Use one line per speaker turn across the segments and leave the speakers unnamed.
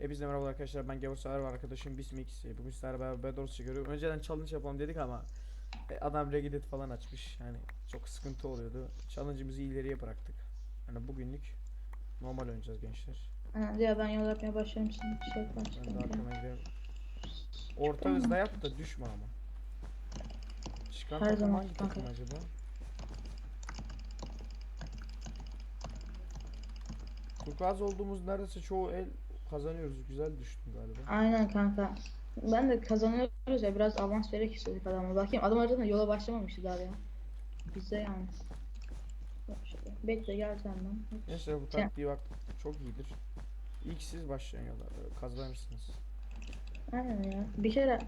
Hepinize merhaba arkadaşlar ben Gavur Sağır var arkadaşım Bismix. E, Bugün sizlerle beraber Bedwars çekiyorum Önceden challenge yapalım dedik ama e, Adam Regedit falan açmış. Yani çok sıkıntı oluyordu. Challenge'ımızı ileriye bıraktık. Yani bugünlük normal oynayacağız gençler.
Ha, ya ben yol yapmaya başlarım şimdi bir şey yapmam
Ben de arkama gidelim Orta hızda yap da düşme ama. Çıkan
Her
takım
zaman
hangi
çıkan
takım acaba? Çok az olduğumuz neredeyse çoğu el kazanıyoruz güzel düştüm galiba
Aynen kanka. Ben de kazanıyoruz ya biraz avans vererek istedik adama. Bakayım adam arada yola başlamamıştı daha ya. Bize yani. Bekle gel sen lan.
Gençler bu
Sen-
taktiği bak çok iyidir. İlk siz başlayın yola e, kazanırsınız.
Aynen ya. Bir kere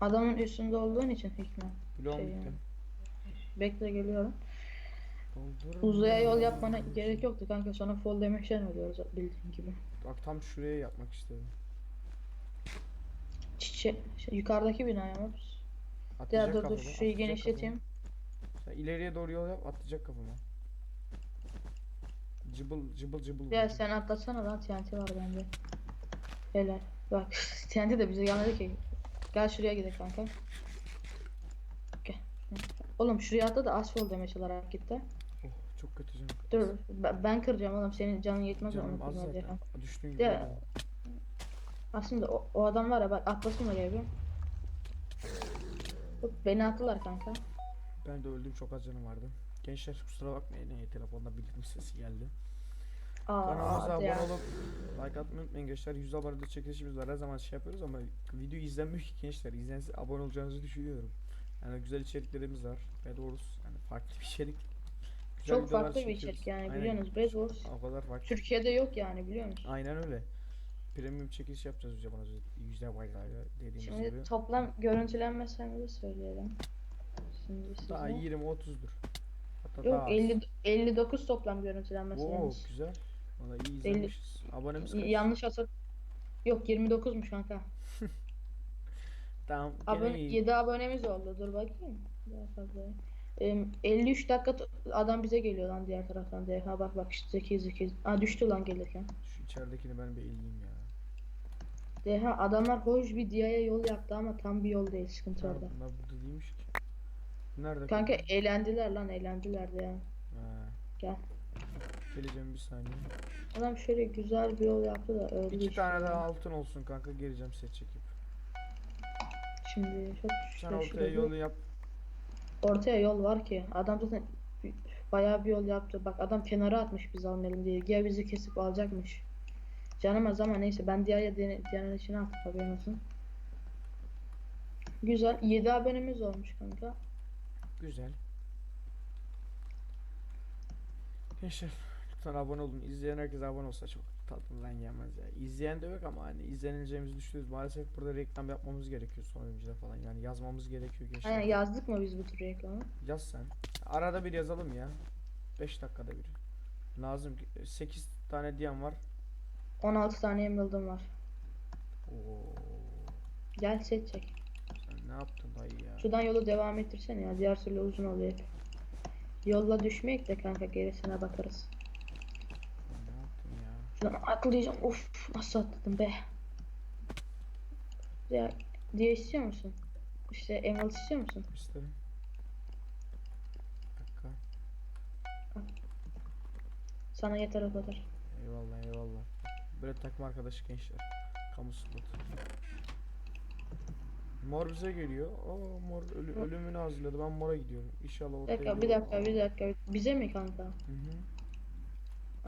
adamın üstünde olduğun için hikmet.
Bloğum
Şey
bitti.
yani. Bekle geliyorum. Uzaya yol yapmana gerek yoktu kanka. Sonra fall damage'den ölüyoruz bildiğin gibi.
Bak tam şuraya yapmak istedim.
Çiçe şey, yukarıdaki binaya mı? Ya
Atlayacak
dur dur şurayı genişleteyim.
Sen ileriye doğru yol yap atlayacak kafama. Cıbıl cıbıl cıbıl.
Ya sen atlatsana lan TNT var bende. Helal. Bak TNT de bize gelmedi ki. Gel şuraya gidelim kanka. Gel. Oğlum şuraya atla da asfalt demeç olarak gitti.
Oh, çok kötü canım.
Dur ben, ben kıracağım oğlum senin canın yetmez
Canım az zaten. Düştüğün gibi.
Ya. Aslında o, o adam var ya bak atlasın oraya bir. Hop, beni attılar kanka.
Ben de öldüm çok az canım vardı. Gençler kusura bakmayın e, telefonda bildirim sesi geldi. Kanalımıza
Aa
abone
ya.
olup like atmayı unutmayın gençler. 100 abonede çekilişimiz var. Her zaman şey yapıyoruz ama video izlenmiyor ki gençler. İzlense abone olacağınızı düşünüyorum. Yani güzel içeriklerimiz var. Ve doğrusu yani farklı bir içerik. Güzel
Çok
videolar
farklı bir
çekiyoruz.
içerik yani
Aynen.
biliyorsunuz. Wars
O kadar farklı.
Türkiye'de yok yani biliyor musun?
Aynen öyle. Premium çekiliş yapacağız yüzde bana yüzde bayrağı dediğimiz gibi.
Şimdi toplam görüntülenme sayımızı söyleyelim. Şimdi size.
Daha 20 30'dur. Hatta daha
Yok
az.
50 59 toplam görüntülenme
Oo
sayımız.
güzel. Valla iyi izlemişiz. Abonemiz kaç?
Yanlış hatır. Yok 29'muş kanka.
Tamam. gene
Abone,
iyi.
7 abonemiz oldu. Dur bakayım. Daha fazla. Em, 53 dakika adam bize geliyor lan diğer taraftan diye. Ha bak bak işte zeki zeki. Aa düştü lan gelirken.
Şu içeridekini ben bir eleyeyim ya.
Deha adamlar hoş bir diye yol yaptı ama tam bir yol değil sıkıntı orada.
bunlar burada değilmiş ki. Nerede?
Kanka
kaldı?
eğlendiler lan eğlendiler de ya.
Ha.
Gel.
Geleceğim bir saniye.
Adam şöyle güzel bir yol yaptı da öldü
İki tane
ya.
daha altın olsun kanka geleceğim set çekip.
Şimdi çok
Sen ortaya yolu yap.
Ortaya yol var ki. Adam zaten bayağı bir yol yaptı. Bak adam kenara atmış biz almayalım diye. Gel bizi kesip alacakmış. Canım az ama neyse ben diğer diğer içine attım haberin olsun. Güzel. 7 abonemiz olmuş kanka.
Güzel. Gençler lütfen abone olun. İzleyen herkes abone olsa çok tadından yenmez ya. İzleyen de yok ama hani izleneceğimizi düşünüyoruz. Maalesef burada reklam yapmamız gerekiyor son oyuncuda falan. Yani yazmamız gerekiyor gençler.
Aynen yazdık mı biz bu tür reklamı?
Yaz sen. Arada bir yazalım ya. 5 dakikada bir. Lazım. 8 tane diyen var.
16 tane emerald'ım var.
Oo.
Gel set çek.
Sen ne yaptın dayı ya?
Şuradan yolu devam ettirsene ya. Diğer türlü uzun oluyor. Yolla düşmeyek de kanka gerisine bakarız.
Sen ne yaptın ya?
Şuradan atlayacağım. Of nasıl atladım be. Ya diye istiyor musun? İşte emerald istiyor musun?
İsterim. Bir dakika.
Sana yeter o kadar.
Eyvallah eyvallah. Böyle takım arkadaşı gençler. Kamu spotu. Mor bize geliyor. Oo mor ölü, ölümünü hazırladı. Ben mora gidiyorum. İnşallah
Bir
ortaya
dakika, bir dakika, bir dakika. Bize mi kanka?
Hı hı.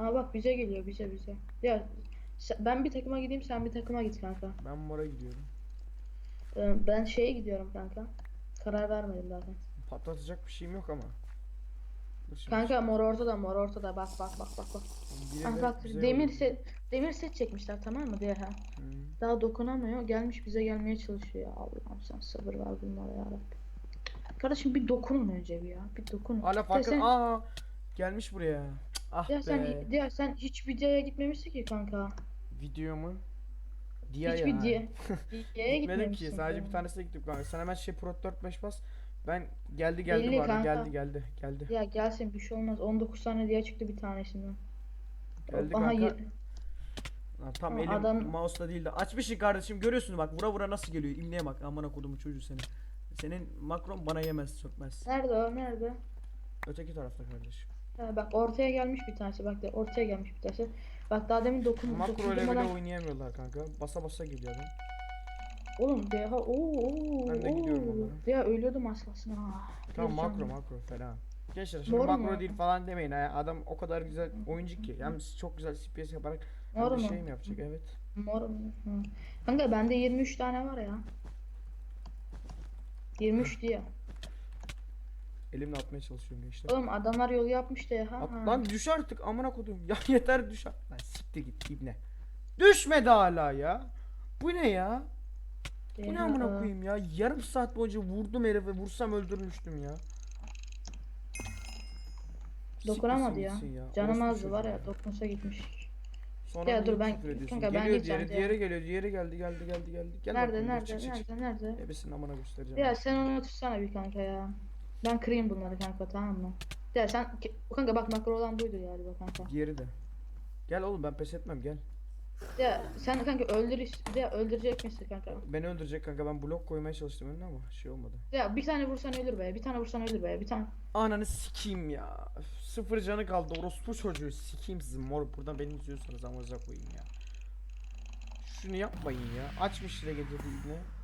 Aa bak bize geliyor, bize bize. Ya ben bir takıma gideyim, sen bir takıma git kanka.
Ben mora gidiyorum.
Ee, ben şeye gidiyorum kanka. Karar vermedim zaten.
Patlatacak bir şeyim yok ama. Dur şimdi.
Kanka mor ortada, mor ortada. Bak bak bak bak bak.
Biri
Ah
de
bak demir set demir set çekmişler tamam mı diye ha.
Hı.
Daha dokunamıyor. Gelmiş bize gelmeye çalışıyor ya. Allah'ım sen sabır ver bunlara ya. Kardeşim bir dokunun önce bir ya. Bir dokunun.
Hala farkın.
sen-
Aa gelmiş buraya. Ah
Ya
be.
sen ya sen hiç videoya gitmemişsin ki kanka.
Video mu? Dia
Hiçbir
ya.
diye. Diye'ye
Gitmedim
gitmemişsin.
ki sadece
kanka.
bir tanesine gittim kanka. Sen hemen şey Pro 4-5 bas. Ben geldi geldi
Belli
bari
kanka.
geldi geldi geldi.
Ya gelsin bir şey olmaz. 19 tane diye çıktı bir tanesinden.
Geldi
Aha
kanka.
ye-
Lan tam
Ama
elim
adam-
mouse'la değil de açmışsın kardeşim görüyorsun bak vura vura nasıl geliyor imleye bak amına kodumu çocuğu seni. Senin makron bana yemez sökmez.
Nerede o? Nerede?
Öteki tarafta kardeşim.
Ha, bak ortaya gelmiş bir tanesi. Bak ortaya gelmiş bir tanesi. Bak daha demin dokun
Makro ile bile oynayamıyorlar kanka. Basa basa geliyor adam.
Oğlum deha ooo ooo.
Ben de gidiyorum onlara.
Ya ölüyordum ha.
Tamam makro makro fena. Gençler şimdi
Doğru
makro
mu?
değil falan demeyin ha. Adam o kadar güzel oyuncu ki. Hem çok güzel CPS yaparak hem
Doğru
de
mu?
şey mi yapacak evet.
Mor mu? Hı. Kanka bende 23 tane var ya. 23 diye.
Elimle atmaya çalışıyorum gençler.
Oğlum adamlar yol yapmış da ya. Ha,
At,
ha.
lan düş artık amına kodum. Ya yeter düş. ar- Lan siktir git ibne. Düşmedi hala ya. Bu ne ya? Bu ne amına koyayım ya? Yarım saat boyunca vurdum herife. Vursam öldürmüştüm ya.
Dokunamadı ya.
gitsin
Canım azdı var ya. Dokunsa gitmiş.
Sonra
Ya dur ben- kanka ben
geliyor diğeri,
ya.
diğeri geliyor, diğeri geldi, geldi, geldi, geldi. Gel
nerede
bakayım,
nerede
çık, çık, çık.
nerede nerede?
Ebesinin amına göstereceğim.
Ya
ben.
sen onu tutsana bir kanka ya. Ben kırayım bunları kanka tamam mı? Ya sen kanka bak makro olan buydu galiba kanka.
Diğeri de. Gel oğlum ben pes etmem gel.
Ya sen kanka öldür ya öldürecek misin kanka?
Beni öldürecek kanka ben blok koymaya çalıştım önüne ama şey olmadı.
Ya bir tane vursan ölür be. Bir tane vursan ölür be. Bir tane.
Ananı sikeyim ya. Sıfır canı kaldı orospu çocuğu sikeyim sizi mor buradan beni izliyorsanız amınıza koyayım ya. Şunu yapmayın ya. Açmış ne? Piç.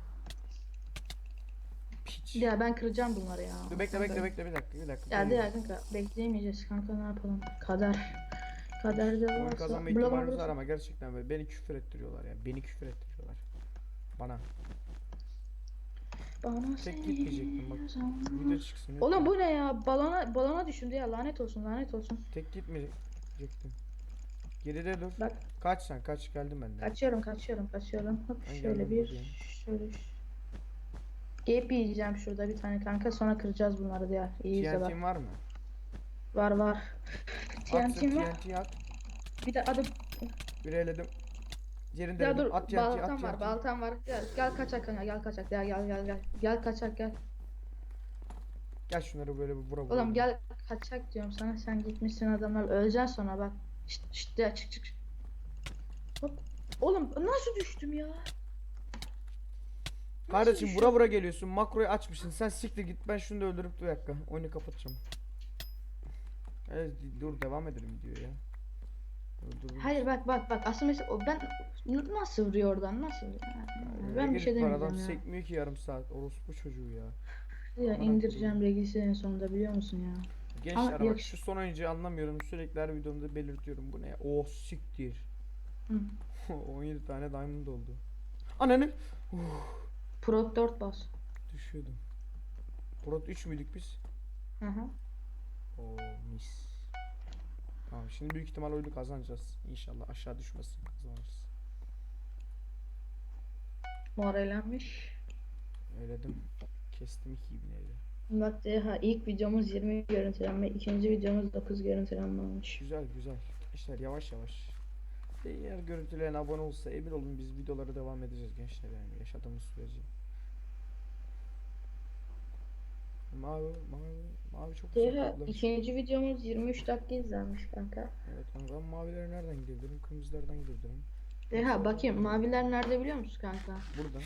Ya ben kıracağım bunları ya.
Dur bekle bekle bekle bir dakika bir dakika.
Ya
Geliyorum.
ya kanka bekleyemeyeceğiz kanka ne yapalım? Kader. Kaderde
Oyun
varsa.
kazanma
Blok
ihtimalimiz
olursa-
var ama gerçekten böyle beni küfür ettiriyorlar ya. Beni küfür ettiriyorlar. Bana.
Bana
Tek gitmeyecektim bak. Video çıksın.
Oğlum
lütfen.
bu ne ya? Balona balona düşündü ya lanet olsun lanet olsun.
Tek gitmeyecektim. Geride dur.
Bak
Kaç sen kaç geldim ben de.
kaçıyorum kaçıyorum kaçıyorum. Hop
Ben
şöyle bir
buradayım.
şöyle. Gap yiyeceğim şurada bir tane kanka sonra kıracağız bunları diye. İyi izle bak.
TNT'in var mı?
Var var.
At
TNT'm var.
TNT at.
Bir de adım
Bir eledim. Yerinde
ya dur
At TNT
baltam
at
var
TNT.
baltam var. Gel, gel kaçak kanka gel kaçak gel gel gel gel. Gel kaçak gel.
Gel şunları böyle bir vura vura.
Oğlum gel kaçak diyorum sana sen gitmişsin adamlar öleceksin sonra bak. Şşt şşt ya çık. çık. Hop. Oğlum nasıl düştüm ya?
Kardeşim vura vura geliyorsun. Makroyu açmışsın. Sen siktir git. Ben şunu da öldürüp bir dakika. Oyunu kapatacağım. Evet, dur devam edelim diyor ya. Dur, dur.
Hayır bak bak bak aslında mesela o ben nasıl vuruyor oradan nasıl? Yani ben bir şey
Adam
demeyeceğim ya.
sekmiyor ki yarım saat. Orospu çocuğu ya.
Ya indireceğim regisi en sonunda biliyor musun ya?
Gençler bak
yakış-
şu son oyuncuyu anlamıyorum. Sürekli her videomda belirtiyorum. Bu ne? Oh siktir.
Hı.
17 tane diamond oldu. Ananı.
Pro 4 bas.
Düşüyordum. Prot 3 müydük biz?
Hı hı.
Oo mis. Tamam şimdi büyük ihtimal oyunu kazanacağız. İnşallah aşağı düşmesin kazanırız.
Mor elenmiş.
Öyledim. Kestim iki ibneyi.
Bak ha ilk videomuz 20 görüntülenme, ikinci videomuz 9 görüntülenme olmuş.
Güzel güzel. Gençler yavaş yavaş. Eğer görüntülerine abone olsa emin olun biz videolara devam edeceğiz gençler yani yaşadığımız sürece. Mavi, mavi, mavi çok
Deha
toplamış.
ikinci videomuz 23 dakika izlenmiş kanka.
Evet ama ben mavilere nereden gidebilirim? Kırmızılardan gidebilirim.
Deha bakayım maviler nerede biliyor musun kanka?
Buradan.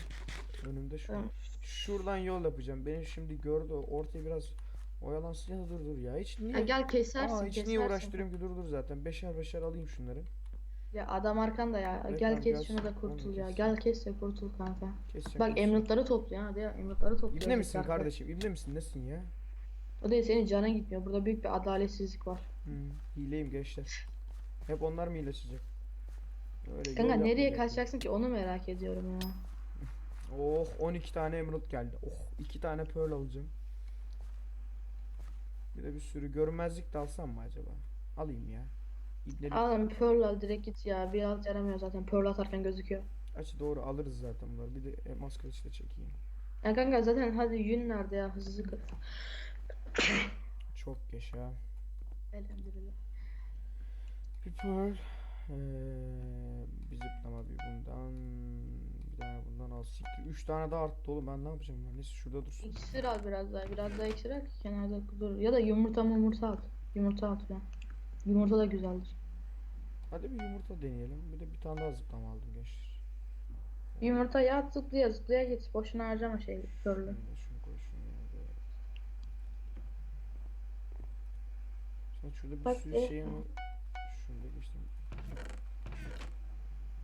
Önümde şu.
Tamam.
Şuradan yol yapacağım. Beni şimdi gördü. Ortaya biraz oyalansın ya da dur dur ya. Hiç niye?
Ha, gel kesersin
Aa, hiç
kesersin.
niye uğraştırıyorum ki dur dur zaten. Beşer beşer alayım şunları.
Ya adam arkanda ya.
Evet,
gel kes
gelsin.
şunu da kurtul ya.
kes.
Gel kes de kurtul kanka.
Keseceğim.
Bak emeraldları topla ya. Hadi ya emeraldları topla.
İbne misin kardeşim? İbne misin? Nesin ya?
O değil senin canın gitmiyor. Burada büyük bir adaletsizlik var.
Hmm, hileyim gençler. Hep onlar mı iyileşecek? Öyle yol
Kanka nereye kaçacaksın ki onu merak ediyorum ya.
Oh 12 tane emerald geldi. Oh 2 tane pearl alacağım. Bir de bir sürü görünmezlik de alsam mı acaba? Alayım ya. İbnelik.
Oğlum Pearl al direkt git ya. Biraz yaramıyor zaten. Pearl atarken gözüküyor.
Açı doğru alırız zaten bunları. Bir de elmas kılıçla çekeyim.
Ya kanka zaten hadi yün nerede ya hızlı kır.
Çok yaşa.
Elhamdülillah.
Bir pearl. Ee, bir zıplama bir bundan. Bir tane bundan al. Siktir. 3 tane daha arttı oğlum. Ben ne yapacağım lan? Neyse şurada dursun.
İksir al biraz daha. Biraz daha iksir al ki kenarda dur. Ya da yumurta yumurta al. Yumurta al falan. Yumurta da güzeldir.
Hadi bir yumurta deneyelim. Bir de bir tane daha zıplama aldım gençler.
Yumurtayı at zıplaya zıplaya git. Boşuna harcama şey körlü.
Şunu koy şunu da. Sen şurada bir
Bak,
sürü
e-
şey mi? Şunu da geçtim.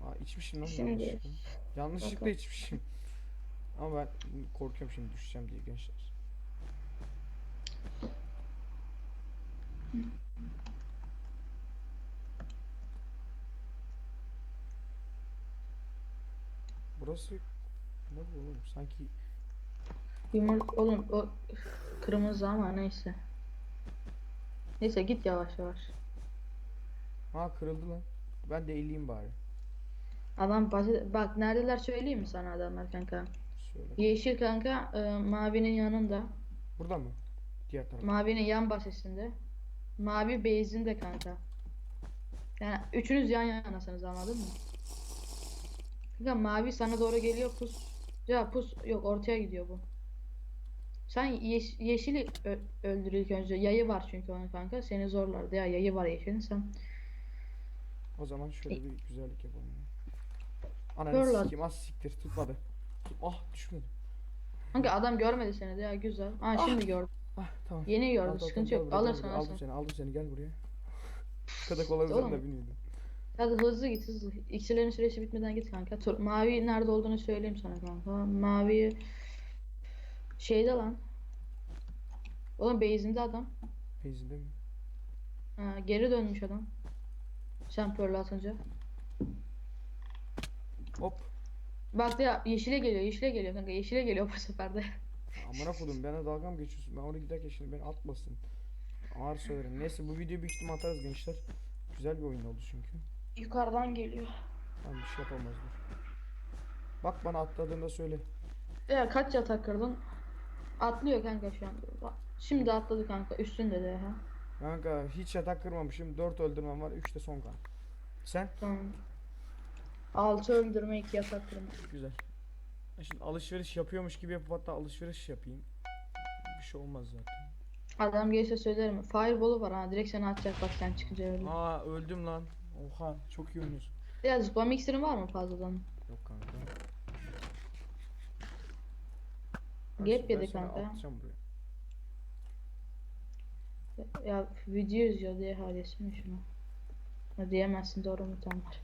Aa içmişim lan
Şimdi-
yanlışlıkla. Yanlışlıkla
Bakın.
içmişim. Ama ben korkuyorum şimdi düşeceğim diye gençler. Burası ne bu oğlum? Sanki
Yumurta oğlum o kırmızı ama neyse. Neyse git yavaş yavaş.
ha kırıldı lan. Ben de eğileyim bari.
Adam basit bak neredeler söyleyeyim mi sana adamlar kanka?
Söyle.
Yeşil kanka e, mavinin yanında.
Burada mı? Diğer taraf.
Mavinin yan bahçesinde. Mavi base'inde kanka. Yani üçünüz yan yanasınız anladın mı? Kanka mavi sana doğru geliyor pus. Ya pus yok ortaya gidiyor bu. Sen yeş- yeşili öldür ilk önce. Yayı var çünkü onun kanka. Seni zorlardı ya yayı var yeşilin sen.
O zaman şöyle bir güzellik yapalım. Ananı sikeyim az siktir tutmadı. Tut- Ah düşmedi.
Kanka adam görmedi seni de ya güzel. Aa şimdi gördü.
Ah tamam.
Yeni gördü
Al, al,
sıkıntı
al,
yok. Alırsın
buraya. Aldım seni aldım seni gel buraya. Kada kola üzerinde
Oğlum.
biniyordum.
Hadi hızlı git hızlı. İksirlerin süresi bitmeden git kanka. Tur mavi nerede olduğunu söyleyeyim sana kanka. Mavi şeyde lan. Oğlum base'inde adam.
Benzinde mi?
Ha, geri dönmüş adam. Sen pearl atınca.
Hop.
Bak ya yeşile geliyor yeşile geliyor kanka yeşile geliyor bu sefer de.
Amına kodum bana dalga mı geçiyorsun? Ben oraya giderken şimdi beni atmasın. Ağır söylerim. Neyse bu videoyu büyük ihtimal atarız gençler. Güzel bir oyun oldu çünkü.
Yukarıdan geliyor.
Tamam bir şey yapamazlar. Bak bana atladığında söyle.
Ya kaç yatak kırdın? Atlıyor kanka şu an. Bak, Şimdi atladı kanka üstünde de ha.
Kanka hiç yatak kırmamışım. 4 öldürmem var. 3 de son kan. Sen?
Tamam. 6 öldürme 2 yatak kırma.
Güzel. Şimdi alışveriş yapıyormuş gibi yapıp hatta alışveriş yapayım. Bir şey olmaz zaten.
Adam gelirse söylerim. Fireball'u var ha direkt seni atacak bak sen çıkınca öyle.
Aa öldüm lan. Oha çok iyi oynuyorsun.
Ya zıplama iksirin var mı fazladan?
Yok kanka.
Gap yedi kanka.
atacağım buraya.
Ya video izliyor diye halesene şunu. Ha, diyemezsin doğru mutan var.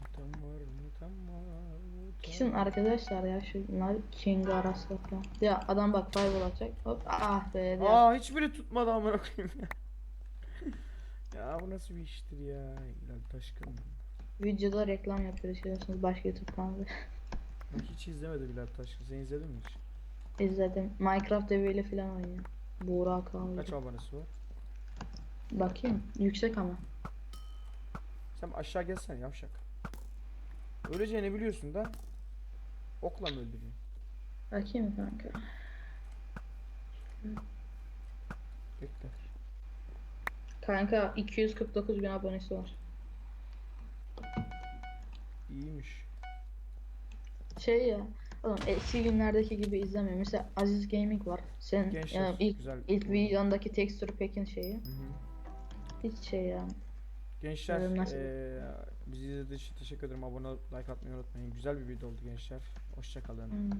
Mutam var, mutam var, mutam
Kesin arkadaşlar ya şunlar King arası falan. Ya adam bak fireball atacak. Hop ah be. diye.
Aa hiçbiri tutmadı amına koyayım ya. Ya bu nasıl bir iştir ya? Hilal Taşkın.
Videoda reklam yapıyoruz biliyorsunuz başka YouTube kanalı.
Ben hiç izlemedim Hilal Taşkın. Sen izledin mi hiç?
İzledim. Minecraft eviyle falan oynuyor. Buğra Kağıcı.
Kaç abonesi var?
Bakayım. Yüksek ama.
Sen aşağı gelsen yavşak. Öleceğini biliyorsun da okla mı öldürüyorsun?
Bakayım kanka.
Bekle.
Kanka 249 bin abonesi var.
İyiymiş.
Şey ya. Oğlum eski günlerdeki gibi izlemiyorum. Mesela Aziz Gaming var. Senin
Gençler
yani ilk
güzel.
ilk videondaki texture pack'in şeyi.
Hı hı.
Hiç şey yani.
Gençler
Ee,
bizi izlediğiniz için teşekkür ederim. Abone like atmayı unutmayın. Güzel bir video oldu gençler. Hoşçakalın.
Hmm.